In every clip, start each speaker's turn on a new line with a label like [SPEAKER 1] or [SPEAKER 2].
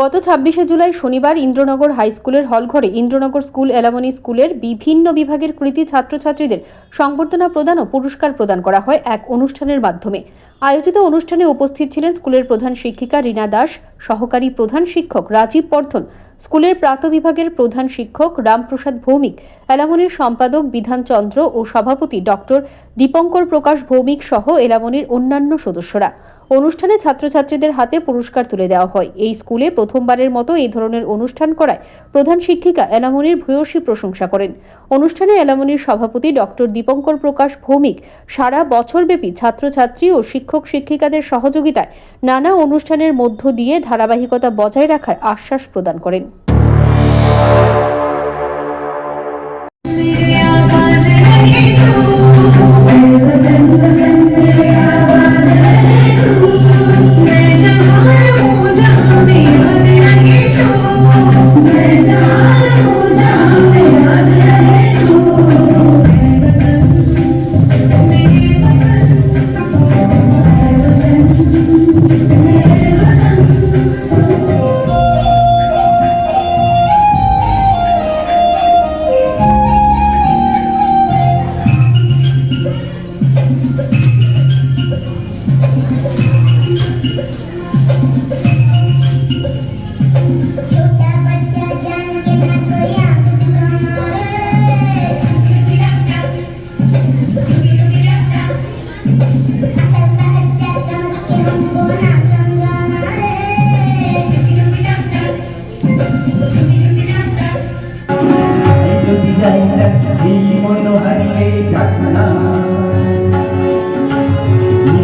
[SPEAKER 1] গত ছাব্বিশে জুলাই শনিবার ইন্দ্রনগর হাই স্কুলের হলঘরে ইন্দ্রনগর স্কুল এলামনি স্কুলের বিভিন্ন বিভাগের কৃতি ছাত্রছাত্রীদের সংবর্ধনা প্রদান ও পুরস্কার প্রদান করা হয় এক অনুষ্ঠানের মাধ্যমে। আয়োজিত অনুষ্ঠানে উপস্থিত ছিলেন স্কুলের প্রধান শিক্ষিকা রীনা দাস, সহকারী প্রধান শিক্ষক রাজীব বর্ধন, স্কুলের প্রাত বিভাগের প্রধান শিক্ষক রামপ্রসাদ ভৌমিক এলামনির সম্পাদক বিধানচন্দ্র ও সভাপতি ডক্টর দীপঙ্কর প্রকাশ ভৌমিক সহ এলামনির অন্যান্য সদস্যরা। অনুষ্ঠানে ছাত্রছাত্রীদের হাতে পুরস্কার তুলে দেওয়া হয়। এই স্কুলে প্রথমবারের মতো এই ধরনের অনুষ্ঠান করায় প্রধান শিক্ষিকা এলামনির ভূয়সী প্রশংসা করেন। অনুষ্ঠানে এলামনির সভাপতি ডক্টর দীপঙ্কর প্রকাশ ভৌমিক, সারা বছরব্যাপী ছাত্রছাত্রী ও শিক্ষক শিক্ষিকাদের সহযোগিতায় নানা অনুষ্ঠানের মধ্য দিয়ে ধারাবাহিকতা বজায় রাখার আশ্বাস প্রদান করেন।
[SPEAKER 2] Di mono hari kakna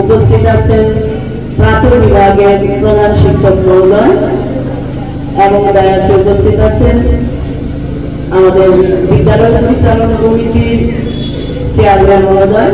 [SPEAKER 2] উপস্থিত আছেন প্রাথমিক বিভাগের প্রধান শিক্ষক মহোদয় এবং উপস্থিত আছেন আমাদের বিদ্যালয় পরিচালনা কমিটির চেয়ারম্যান মহোদয়।